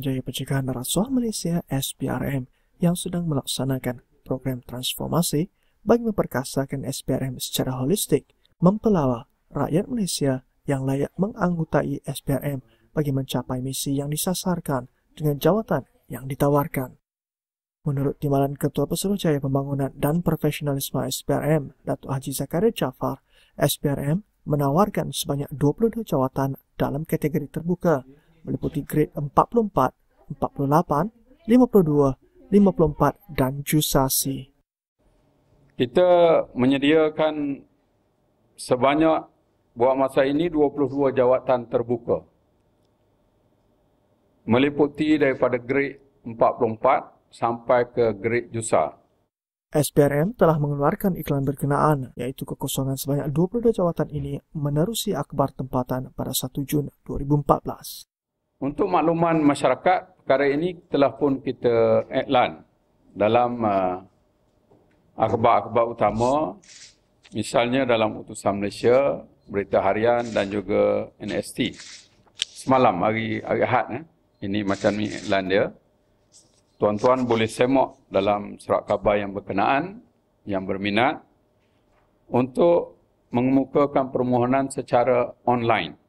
Suruhanjaya Pencegahan Rasuah Malaysia SPRM yang sedang melaksanakan program transformasi bagi memperkasakan SPRM secara holistik, mempelawa rakyat Malaysia yang layak menganggotai SPRM bagi mencapai misi yang disasarkan dengan jawatan yang ditawarkan. Menurut Timbalan Ketua Pesuruhjaya Pembangunan dan Profesionalisme SPRM, Datuk Haji Zakaria Jafar, SPRM menawarkan sebanyak 22 jawatan dalam kategori terbuka meliputi grade 44, 48, 52, 54 dan jusasi. Kita menyediakan sebanyak buat masa ini 22 jawatan terbuka. Meliputi daripada grade 44 sampai ke grade jusa. SPRM telah mengeluarkan iklan berkenaan iaitu kekosongan sebanyak 22 jawatan ini menerusi akbar tempatan pada 1 Jun 2014. Untuk makluman masyarakat, perkara ini telah pun kita iklan dalam uh, akhbar-akhbar utama, misalnya dalam Utusan Malaysia, Berita Harian dan juga NST. Semalam, hari, hari Ahad, eh, ini macam ni iklan dia. Tuan-tuan boleh semak dalam surat khabar yang berkenaan, yang berminat, untuk mengemukakan permohonan secara online.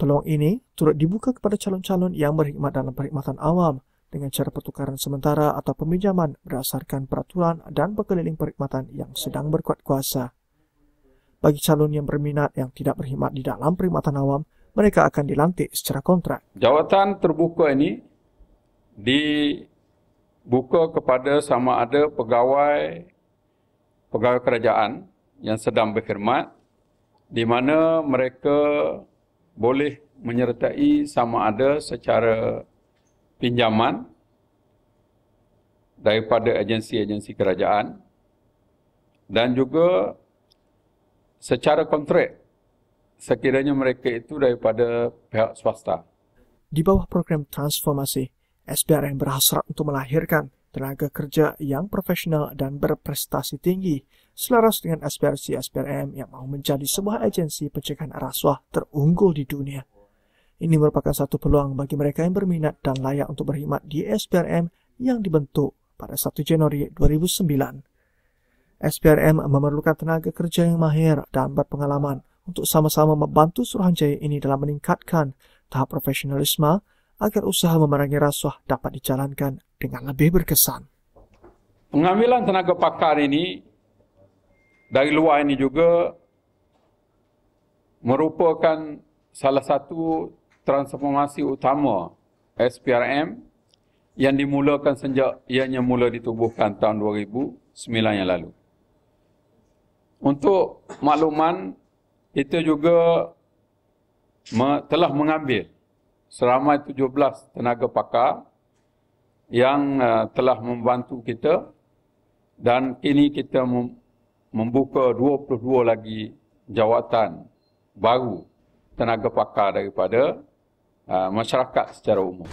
Peluang ini turut dibuka kepada calon-calon yang berkhidmat dalam perkhidmatan awam dengan cara pertukaran sementara atau peminjaman berdasarkan peraturan dan berkeliling perkhidmatan yang sedang berkuat kuasa. Bagi calon yang berminat yang tidak berkhidmat di dalam perkhidmatan awam, mereka akan dilantik secara kontrak. Jawatan terbuka ini dibuka kepada sama ada pegawai pegawai kerajaan yang sedang berkhidmat di mana mereka boleh menyertai sama ada secara pinjaman daripada agensi-agensi kerajaan dan juga secara kontrak sekiranya mereka itu daripada pihak swasta. Di bawah program transformasi, SPRM berhasrat untuk melahirkan tenaga kerja yang profesional dan berprestasi tinggi selaras dengan aspirasi SPRM yang mahu menjadi sebuah agensi pencegahan rasuah terunggul di dunia. Ini merupakan satu peluang bagi mereka yang berminat dan layak untuk berkhidmat di SPRM yang dibentuk pada 1 Januari 2009. SPRM memerlukan tenaga kerja yang mahir dan berpengalaman untuk sama-sama membantu Suruhanjaya ini dalam meningkatkan tahap profesionalisme agar usaha memerangi rasuah dapat dijalankan dengan lebih berkesan. Pengambilan tenaga pakar ini dari luar ini juga merupakan salah satu transformasi utama SPRM yang dimulakan sejak ianya mula ditubuhkan tahun 2009 yang lalu. Untuk makluman, kita juga telah mengambil seramai 17 tenaga pakar yang uh, telah membantu kita dan kini kita membuka 22 lagi jawatan baru tenaga pakar daripada uh, masyarakat secara umum.